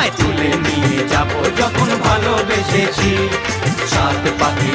তোমায় তুলে নিয়ে যাব যখন ভালোবেসেছি। সাত পাখি